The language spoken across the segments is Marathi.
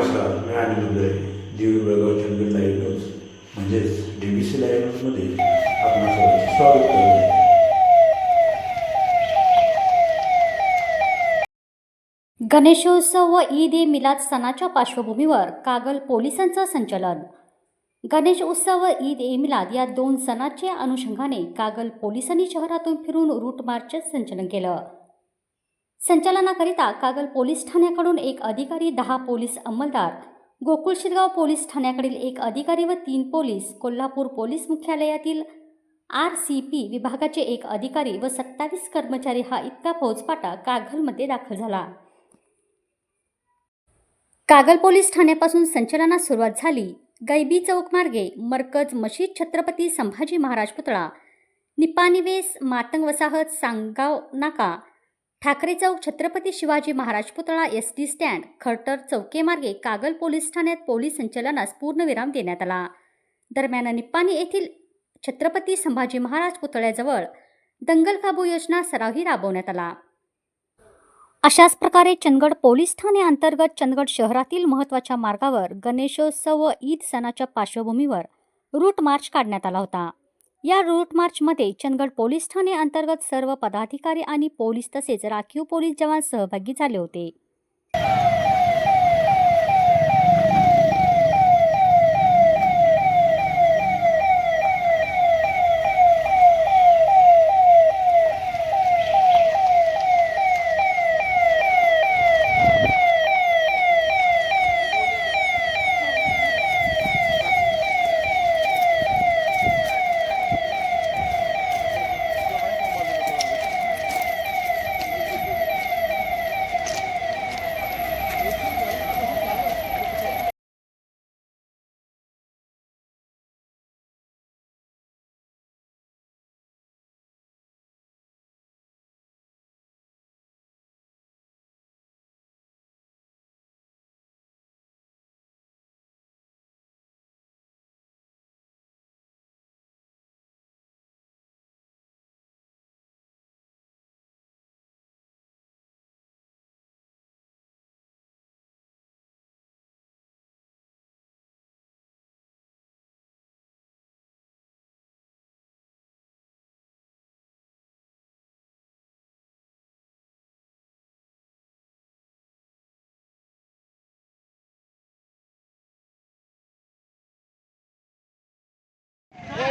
नमस्कार मी अनिल उदय देवी बेळगाव चंदन लाईव्ह न्यूज म्हणजेच डी बी सी लाईव्ह न्यूजमध्ये आपण स्वागत करतो गणेशोत्सव व ईद ए मिलाद सणाच्या पार्श्वभूमीवर कागल पोलिसांचं संचलन. गणेश उत्सव व ईद ए मिलाद या दोन सणाच्या अनुषंगाने कागल पोलिसांनी शहरातून फिरून रूट मार्चचं संचलन केलं. संचालनाकरिता कागल पोलीस ठाण्याकडून एक अधिकारी दहा पोलीस अंमलदार. गोकुळ शिरगाव पोलीस ठाण्याकडील एक अधिकारी व तीन पोलीस कोल्हापूर पोलीस मुख्यालयातील आर सी पी विभागाचे एक अधिकारी व सत्तावीस कर्मचारी हा इतका फौजफाटा कागलमध्ये दाखल झाला. कागल पोलीस ठाण्यापासून संचलनास सुरुवात झाली. गैबी चौक मार्गे मरकज मशीद छत्रपती संभाजी महाराज पुतळा निपानिवेस मातंग वसाहत सांगाव नाका ठाकरे चौक छत्रपती शिवाजी महाराज पुतळा एस टी स्टँड खरटर चौकेमार्गे कागल पोलीस ठाण्यात पोलीस संचलनास पूर्णविराम देण्यात आला. दरम्यान निप्पाणी येथील छत्रपती संभाजी महाराज पुतळ्याजवळ दंगल काबू योजना सरावही राबवण्यात आला. अशाच प्रकारे चंदगड पोलीस ठाणे अंतर्गत चंदगड शहरातील महत्त्वाच्या मार्गावर गणेशोत्सव व ईद सणाच्या पार्श्वभूमीवर रूट मार्च काढण्यात आला होता. या रूट मार्चमध्ये चंदगड पोलीस ठाणे अंतर्गत सर्व पदाधिकारी आणि पोलीस तसेच राखीव पोलीस जवान सहभागी झाले होते.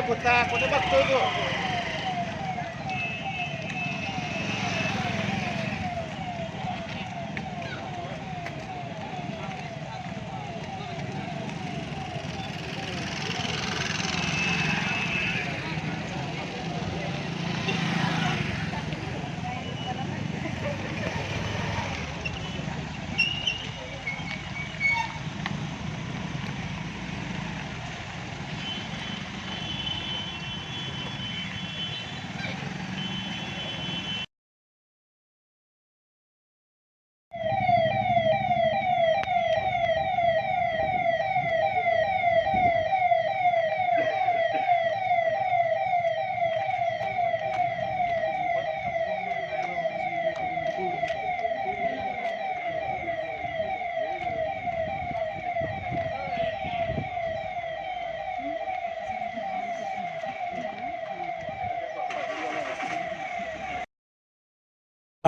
પોતા કોને બસ જોજો